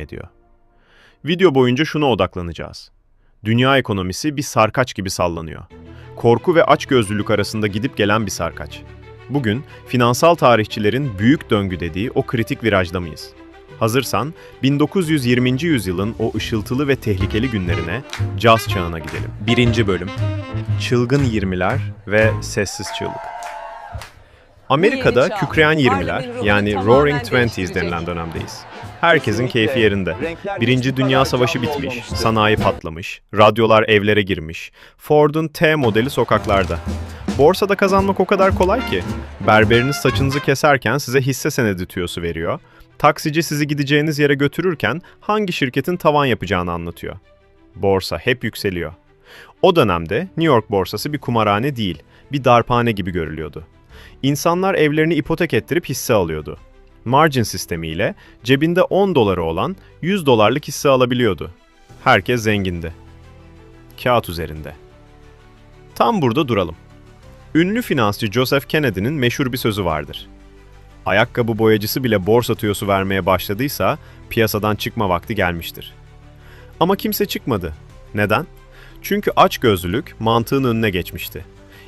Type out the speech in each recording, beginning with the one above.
ediyor. Video boyunca şuna odaklanacağız. Dünya ekonomisi bir sarkaç gibi sallanıyor. Korku ve açgözlülük arasında gidip gelen bir sarkaç. Bugün finansal tarihçilerin büyük döngü dediği o kritik virajda mıyız? Hazırsan 1920. yüzyılın o ışıltılı ve tehlikeli günlerine, caz çağına gidelim. Birinci bölüm. Çılgın 20'ler ve sessiz çığlık. Amerika'da kükreyen 20'ler Harlem'in ruhunu yani Roaring Twenties denilen dönemdeyiz. Herkesin keyfi yerinde. Birinci Dünya Savaşı bitmiş, sanayi patlamış, radyolar evlere girmiş, Ford'un T modeli sokaklarda. Borsada kazanmak o kadar kolay ki. Berberiniz saçınızı keserken size hisse senedi tüyosu veriyor. Taksici sizi gideceğiniz yere götürürken hangi şirketin tavan yapacağını anlatıyor. Borsa hep yükseliyor. O dönemde New York borsası bir kumarhane değil, bir darphane gibi görülüyordu. İnsanlar evlerini ipotek ettirip hisse alıyordu. Margin sistemiyle cebinde 10 doları olan 100 dolarlık hisse alabiliyordu. Herkes zengindi. Kağıt üzerinde. Tam burada duralım. Ünlü finansçı Joseph Kennedy'nin meşhur bir sözü vardır. Ayakkabı boyacısı bile borsa tüyosu vermeye başladıysa piyasadan çıkma vakti gelmiştir. Ama kimse çıkmadı. Neden? Çünkü açgözlülük mantığın önüne geçmişti.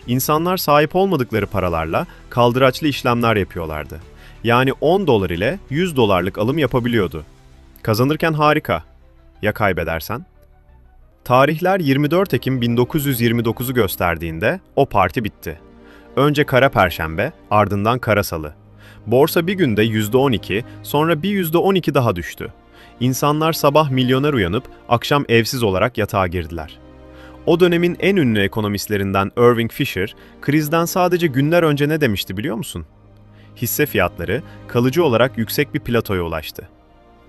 İnsanlar sahip olmadıkları paralarla kaldıraçlı işlemler yapıyorlardı. Yani 10 dolar ile 100 dolarlık alım yapabiliyordu. Kazanırken harika. Ya kaybedersen? Tarihler 24 Ekim 1929'u gösterdiğinde o parti bitti. Önce kara perşembe, ardından kara salı. Borsa bir günde %12, sonra bir %12 daha düştü. İnsanlar sabah milyoner uyanıp akşam evsiz olarak yatağa girdiler. O dönemin en ünlü ekonomistlerinden Irving Fisher, krizden sadece günler önce ne demişti biliyor musun? Hisse fiyatları kalıcı olarak yüksek bir platoya ulaştı.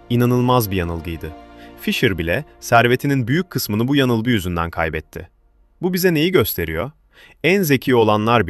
İnanılmaz bir yanılgıydı. Fisher bile servetinin büyük kısmını bu yanılgı yüzünden kaybetti. Bu bize neyi gösteriyor? En zeki olanlar bile